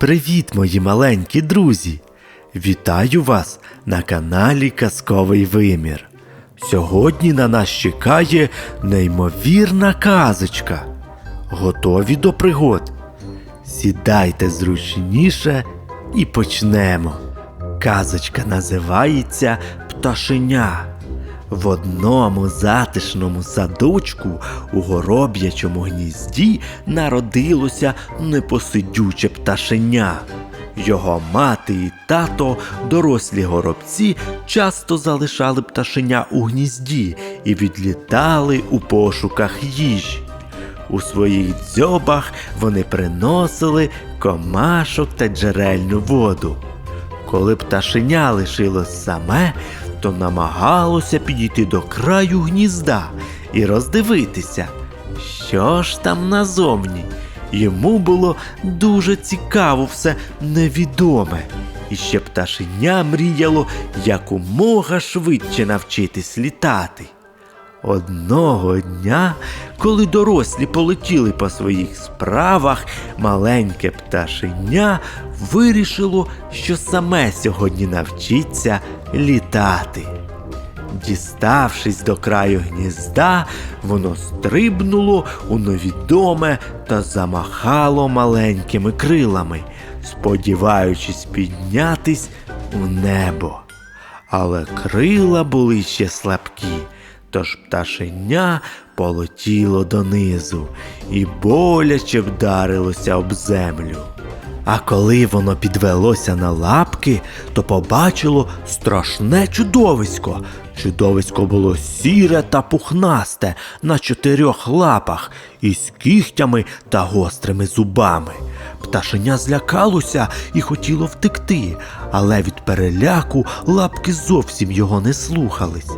Привіт, мої маленькі друзі! Вітаю вас на каналі Казковий Вимір. Сьогодні на нас чекає неймовірна казочка. Готові до пригод? Сідайте зручніше і почнемо. Казочка називається Пташеня. В одному затишному садочку у гороб'ячому гнізді народилося непосидюче пташеня. Його мати і тато, дорослі горобці, часто залишали пташеня у гнізді і відлітали у пошуках їжі. У своїх дзьобах вони приносили комашок та джерельну воду. Коли пташеня лишилось саме, то намагалося підійти до краю гнізда і роздивитися, що ж там назовні. Йому було дуже цікаво все невідоме. І ще пташеня мріяло якомога швидше навчитись літати. Одного дня, коли дорослі полетіли по своїх справах, маленьке пташеня вирішило, що саме сьогодні навчиться літати. Діставшись до краю гнізда, воно стрибнуло у невідоме та замахало маленькими крилами, сподіваючись піднятись у небо. Але крила були ще слабкі. Тож пташеня полетіло донизу і боляче вдарилося об землю. А коли воно підвелося на лапки, то побачило страшне чудовисько. Чудовисько було сіре та пухнасте на чотирьох лапах із кігтями та гострими зубами. Пташеня злякалося і хотіло втекти, але від переляку лапки зовсім його не слухались.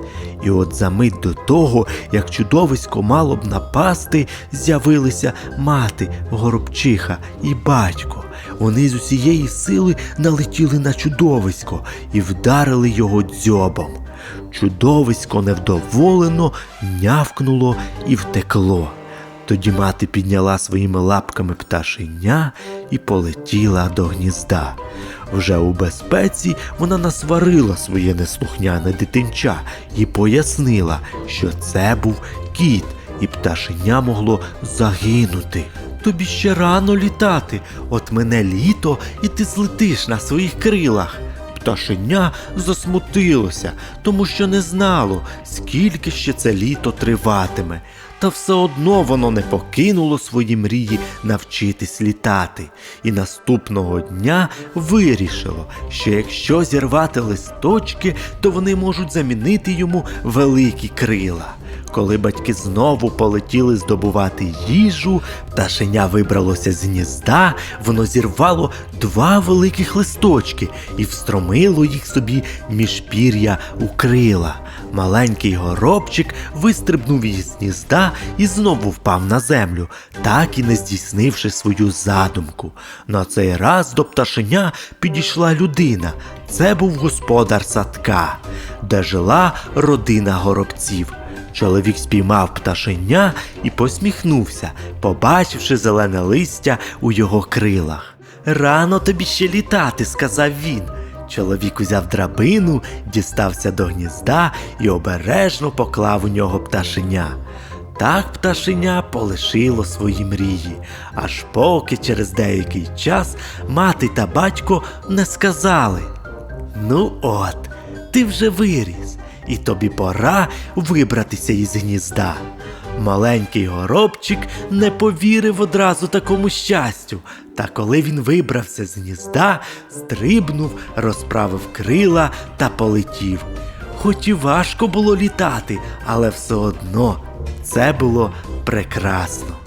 І от за мить до того, як чудовисько мало б напасти, з'явилися мати, горобчиха і батько. Вони з усієї сили налетіли на чудовисько і вдарили його дзьобом. Чудовисько невдоволено нявкнуло і втекло. Тоді мати підняла своїми лапками пташеня і полетіла до гнізда. Вже у безпеці вона насварила своє неслухняне дитинча і пояснила, що це був кіт, і пташеня могло загинути. Тобі ще рано літати, от мене літо, і ти злетиш на своїх крилах. Пташеня засмутилося, тому що не знало, скільки ще це літо триватиме. Та все одно воно не покинуло свої мрії навчитись літати, і наступного дня вирішило, що якщо зірвати листочки, то вони можуть замінити йому великі крила. Коли батьки знову полетіли здобувати їжу, пташеня вибралося з гнізда, воно зірвало два великих листочки і встромило їх собі між пір'я у крила. Маленький горобчик вистрибнув із гнізда і знову впав на землю, так і не здійснивши свою задумку. На цей раз до пташеня підійшла людина. Це був господар садка, де жила родина горобців. Чоловік спіймав пташеня і посміхнувся, побачивши зелене листя у його крилах. Рано тобі ще літати, сказав він. Чоловік узяв драбину, дістався до гнізда і обережно поклав у нього пташеня. Так пташеня полишило свої мрії, аж поки через деякий час мати та батько не сказали. Ну от, ти вже виріс, і тобі пора вибратися із гнізда. Маленький горобчик не повірив одразу такому щастю, та коли він вибрався з гнізда, стрибнув, розправив крила та полетів. Хоч і важко було літати, але все одно це було прекрасно.